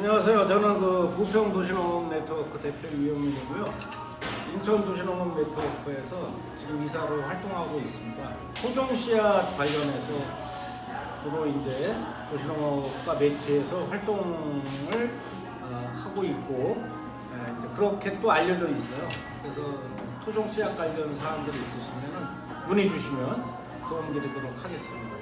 안녕하세요. 저는 그 부평 도시농업 네트워크 대표 유영민이고요. 인천 도시농업 네트워크에서 지금 이사로 활동하고 있습니다. 토종 씨앗 관련해서 주로 이제 도시농업과 매치해서 활동을 어, 하고 있고 예, 그렇게 또 알려져 있어요. 그래서 토종 씨앗 관련 사항들이 있으시면 문의 주시면 도움드리도록 하겠습니다.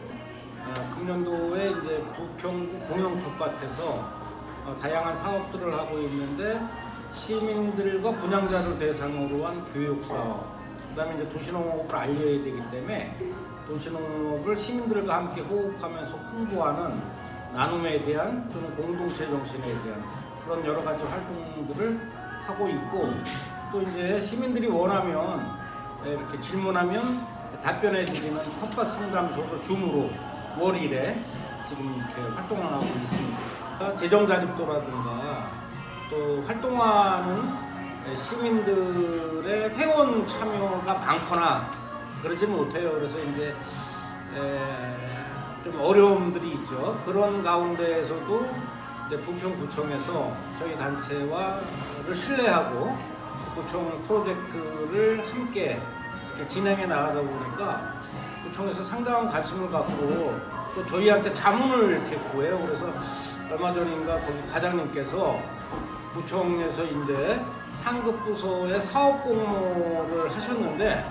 어, 금년도에 이제 부평구 공영 텃밭에서 어, 다양한 사업들을 하고 있는데 시민들과 분양자를 대상으로 한 교육 사업, 그다음에 이제 도시농업을 알려야 되기 때문에 도시농업을 시민들과 함께 호흡하면서 홍보하는 나눔에 대한 또는 공동체 정신에 대한 그런 여러 가지 활동들을 하고 있고 또 이제 시민들이 원하면 예, 이렇게 질문하면 답변해 드리는 텃밭 상담소를 줌으로 월일에 지금 이렇게 활동을 하고 있습니다. 재정 자립도라든가 또 활동하는 시민들의 회원 참여가 많거나 그러지 못해요. 그래서 이제 에, 좀 어려움들이 있죠. 그런 가운데에서도 이제 부평구청에서 저희 단체와를 신뢰하고 구청 프로젝트를 함께 진행해 나가다 보니까 구청에서 상당한 관심을 갖고 또 저희한테 자문을 이렇게 구해요. 그래서 얼마 전인가 거기 과장님께서 구청에서 이제 상급 부서의 사업 공모를 하셨는데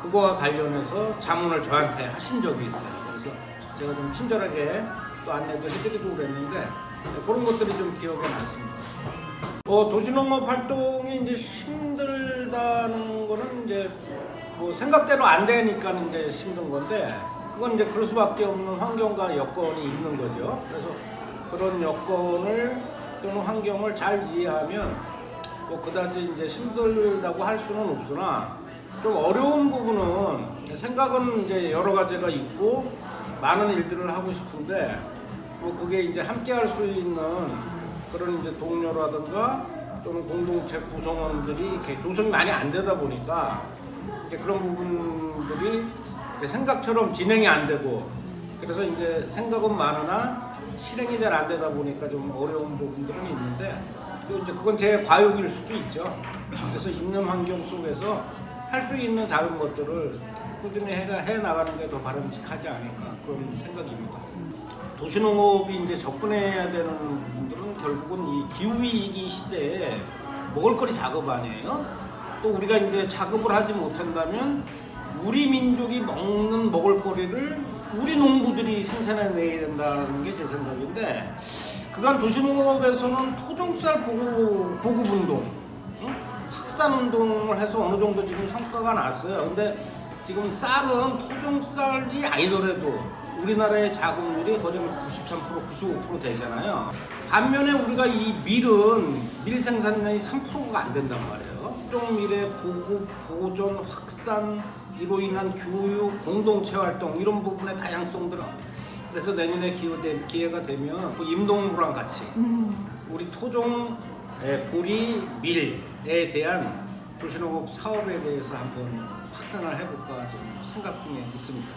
그거와 관련해서 자문을 저한테 하신 적이 있어요. 그래서 제가 좀 친절하게 또 안내도 해드리고 그랬는데 그런 것들이 좀 기억에 났습니다. 어, 도시농업 활동이 이제 힘들다는 거는 이제 뭐 생각대로 안 되니까 이제 힘든 건데 그건 이제 그럴 수밖에 없는 환경과 여건이 있는 거죠. 그래서 그런 여건을 또는 환경을 잘 이해하면 뭐 그다지 이제 힘들다고 할 수는 없으나 좀 어려운 부분은 생각은 이제 여러 가지가 있고 많은 일들을 하고 싶은데 뭐 그게 이제 함께 할 수 있는 그런 이제 동료라든가 또는 공동체 구성원들이 이렇게 조성이 많이 안 되다 보니까 그런 부분들이 생각처럼 진행이 안 되고 그래서 이제 생각은 많으나 실행이 잘 안 되다 보니까 좀 어려운 부분들은 있는데 또 이제 그건 제 과욕일 수도 있죠. 그래서 있는 환경 속에서 할 수 있는 작은 것들을 꾸준히 해, 해 나가는 게 더 바람직하지 않을까 그런 생각입니다. 도시농업이 이제 접근해야 되는 분들은 결국은 이 기후위기 시대에 먹을거리 작업 아니에요? 또 우리가 이제 작업을 하지 못한다면 우리 민족이 먹는 먹을거리를 우리 농부들이 생산해내야 된다는 게 제 생각인데 그간 도시농업에서는 토종쌀 보급, 보급 운동 응? 확산 운동을 해서 어느 정도 지금 성과가 났어요. 근데 지금 쌀은 토종쌀이 아니더라도 우리나라의 자급률이 거의 93% 95% 되잖아요. 반면에 우리가 이 밀은 밀 생산량이 3%가 안 된단 말이에요. 토종 밀의 보급, 보존, 확산 이로 인한 교육, 공동체 활동 이런 부분의 다양성들은 그래서 내년에 기회, 기회가 되면 그 임동무랑 같이 우리 토종 예, 보리 밀에 대한 도시농업 사업에 대해서 한번 확산을 해볼까 지금 생각 중에 있습니다.